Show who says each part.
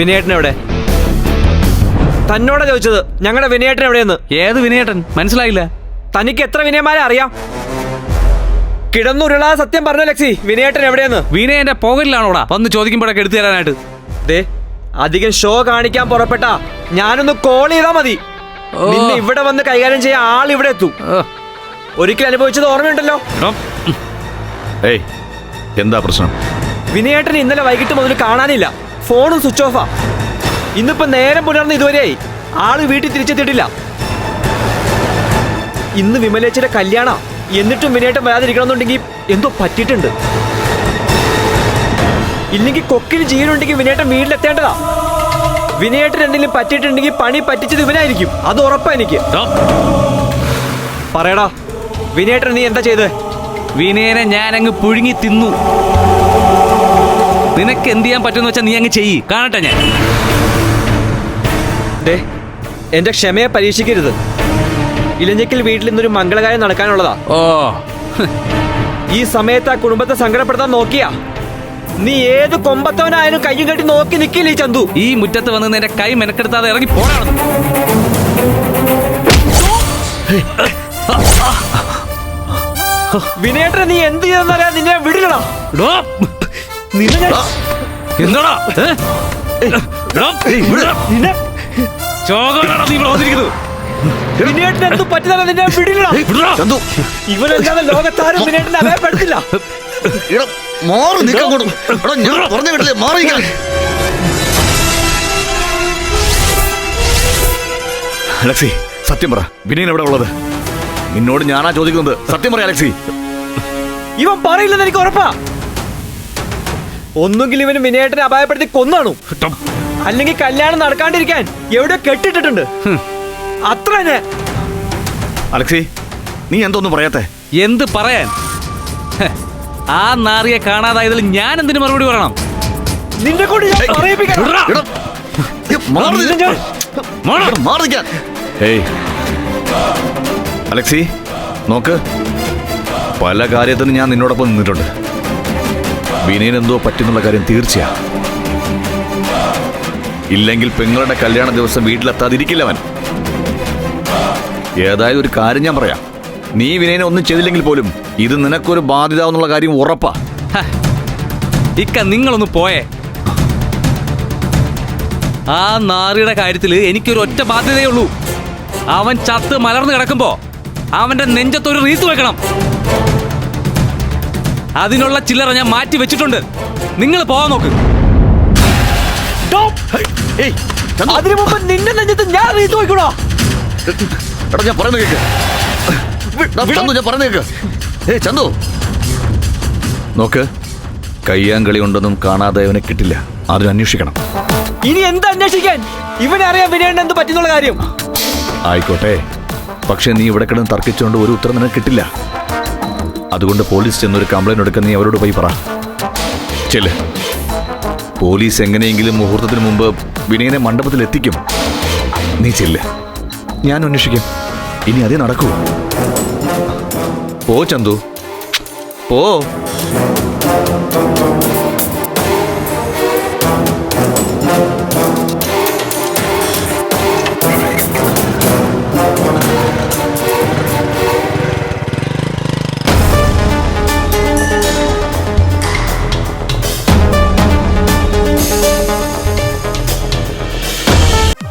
Speaker 1: വിനയേട്ടൻ എവിടെ? തന്നോടാ ചോദിച്ചത്. ഞങ്ങളുടെ വിനയേട്ടൻ എവിടെയെന്ന്?
Speaker 2: ഏത് വിനയേട്ടൻ? മനസ്സിലായില്ല.
Speaker 1: തനിക്ക് എത്ര വിനയന്മാരെ അറിയാം? കിടന്നുരുളാ സത്യം പറഞ്ഞു ലക്സി. വിനയേട്ടൻ എവിടെയെന്ന്?
Speaker 2: വിനയ എന്റെ പോകലിലാണോടാ വന്ന് ചോദിക്കുമ്പോഴൊക്കെ എടുത്തു തരാനായിട്ട്.
Speaker 1: ദേ അധികം ഷോ കാണിക്കാൻ പുറപ്പെട്ട ഞാനൊന്ന് കോൾ ചെയ്താ മതി. നിന്നെ ഇവിടെ വന്ന് കൈകാര്യം ചെയ്യാൻ ആൾ ഇവിടെ എത്തും. ഒരിക്കൽ അനുഭവിച്ചത് ഓർമ്മയുണ്ടല്ലോ?
Speaker 3: ഏയ് എന്താ പ്രശ്നം?
Speaker 1: വിനയേട്ടൻ ഇന്നലെ വൈകിട്ട് മുതൽ കാണാനില്ല. ഫോണും സ്വിച്ച് ഓഫാ ഇന്നിപ്പോ നേരം പുലർന്ന് ഇതുവരെയായി. ആൾ വീട്ടിൽ തിരിച്ചെത്തിയിട്ടില്ല. ഇന്ന് വിമലേച്ചിയുടെ കല്യാണ. എന്നിട്ടും വിനയേട്ടൻ വരാതിരിക്കണമെന്നുണ്ടെങ്കിൽ എന്തോ പറ്റിയിട്ടുണ്ട്. ഇല്ലെങ്കിൽ കൊക്കിന് ജീവനുണ്ടെങ്കിൽ വിനയേട്ടൻ വീട്ടിലെത്തേണ്ടതാ. വിനയേട്ടൻ എന്തെങ്കിലും പറ്റിയിട്ടുണ്ടെങ്കിൽ പണി പറ്റിച്ചത് ഇവനായിരിക്കും. അത് ഉറപ്പാ എനിക്ക്. പറയടാ വിനയേട്ടൻ നീ എന്താ ചെയ്ത്?
Speaker 2: വിനയനെ ഞാനങ്ങ് അങ്ങ് പുഴുങ്ങി തിന്നു. നിനക്ക് എന്ത് ചെയ്യാൻ പറ്റുമെന്ന് വെച്ചാൽ നീ അങ്ങ് ചെയ്യ്. കാണട്ടെ ഞാൻ.
Speaker 1: എന്റെ ക്ഷമയെ പരീക്ഷിക്കരുത്. ഇലഞ്ഞിക്കൽ വീട്ടിൽ ഇന്നൊരു മംഗളകാര്യം നടക്കാനുള്ളതാ.
Speaker 2: ഓ.
Speaker 1: ഈ സമയത്ത് ആ കുടുംബത്തെ സങ്കടപ്പെടുത്താൻ നോക്കിയാ. നീ ഏത് കൊമ്പത്തവനായാലും കയ്യും കെട്ടി നോക്കി നിക്കില്ലേ ഈ ചന്തു?
Speaker 2: ഈ മുറ്റത്ത് വന്ന് നിന്റെ കൈ മെനക്കെടുത്താതെ ഇറങ്ങി പോരാണ്
Speaker 1: വിനേട്ടൻ നീ എന്ത് ചെയ്തെന്നറിയാ നിന്നെ വിടില്ലടാ.
Speaker 2: എന്താടാ. നീ ഇവിടെ വന്നിരിക്കുന്നത്
Speaker 1: ലോകത്താരും അഭയപ്പെടുത്തില്ല
Speaker 3: എടാ, മാറി നിൽക്കാൻ അങ്ങോട്ട്. എടാ, ഞാൻ പറഞ്ഞ കേട്ടില്ലേ? മാറി നിൽക്കാൻ. അലക്സി സത്യം പറ. വിനയൻ എവിടെ ഉള്ളത്? നിന്നോട് ഞാനാ ചോദിക്കുന്നത്. സത്യം പറ അലക്സി.
Speaker 1: ഇവൻ പറയില്ലെന്ന് എനിക്ക് ഉറപ്പാ. ഒന്നുകിൽ ഇവന് വിനയേട്ടനെ അപായപ്പെടുത്തി കൊന്നാണു. അല്ലെങ്കിൽ കല്യാണം നടക്കാണ്ടിരിക്കാൻ എവിടെ കെട്ടിട്ടിട്ടുണ്ട്. അത്ര തന്നെ.
Speaker 3: അലക്സി നീ എന്തോന്നും പറയാത്തെ?
Speaker 2: എന്ത് പറയാൻ? ആ നാറിയെ കാണാതായതിൽ ഞാൻ എന്തിനു മറുപടി പറയണം?
Speaker 1: നിന്റെ കൊണ്ട് ഞാൻ
Speaker 3: അലക്സി നോക്ക്. പല കാര്യത്തിനും ഞാൻ നിന്നോടൊപ്പം നിന്നിട്ടുണ്ട്. വിനയൻ എന്തോ പറ്റുന്നുള്ള കാര്യം തീർച്ചയാ. ഇല്ലെങ്കിൽ പെങ്ങളുടെ കല്യാണ ദിവസം വീട്ടിലെത്താതിരിക്കില്ല അവൻ. ഏതായാലും ഒരു കാര്യം ഞാൻ പറയാം. നീ വിനയനെ ഒന്നും ചെയ്തില്ലെങ്കിൽ പോലും ഇത് നിനക്കൊരു ബാധ്യത എന്നുള്ള കാര്യം ഉറപ്പാ.
Speaker 2: ഇക്ക നിങ്ങളൊന്ന് പോയേ. ആ നാറിയുടെ കാര്യത്തിൽ എനിക്കൊരു ഒറ്റ ബാധ്യതയുള്ളൂ അവൻ ചത്ത് മലർന്നു കിടക്കുമ്പോ അവന്റെ നെഞ്ചത്തൊരു റീത്ത് വെക്കണം. അതിനുള്ള ചില്ലറ ഞാൻ മാറ്റി വെച്ചിട്ടുണ്ട്. നിങ്ങൾ പോവാൻ നോക്ക്.
Speaker 1: അതിനു മുമ്പ് നിന്നെ നെഞ്ചത്ത് ഞാൻ റീത്ത് നോക്കണോ
Speaker 3: എടാ ഞാൻ പറയുന്നത് കേക്ക്. ചന്തു ഞാൻ പറയുന്നത് കേക്ക്. ഏ ചന്തു നോക്ക് കയ്യാങ്കളി ഉണ്ടെന്നും കാണാതെ അവനെ കിട്ടില്ല. അതിന് അന്വേഷിക്കണം.
Speaker 1: ഇനി എന്ത് അന്വേഷിക്കാൻ? ഇവനെ അറിയാൻ വിനയേട്ടൻ എന്ത് പറ്റുന്നുള്ള കാര്യം?
Speaker 3: ആയിക്കോട്ടെ. പക്ഷെ നീ ഇവിടെ കിടന്ന് തർക്കിച്ചുകൊണ്ട് ഒരു ഉത്തരം നിനക്ക് കിട്ടില്ല. അതുകൊണ്ട് പോലീസ് ചെന്നൊരു കംപ്ലൈന്റ് എടുക്കാൻ നീ അവരോട് പോയി പറ. ചെല്ല്. പോലീസ് എങ്ങനെയെങ്കിലും മുഹൂർത്തത്തിന് മുമ്പ് വിനയനെ മണ്ഡപത്തിൽ എത്തിക്കും. നീ ചെല്ല്. ഞാൻ അന്വേഷിക്കും. ഇനി അതേ നടക്കൂ. പോ ചന്തു. പോ.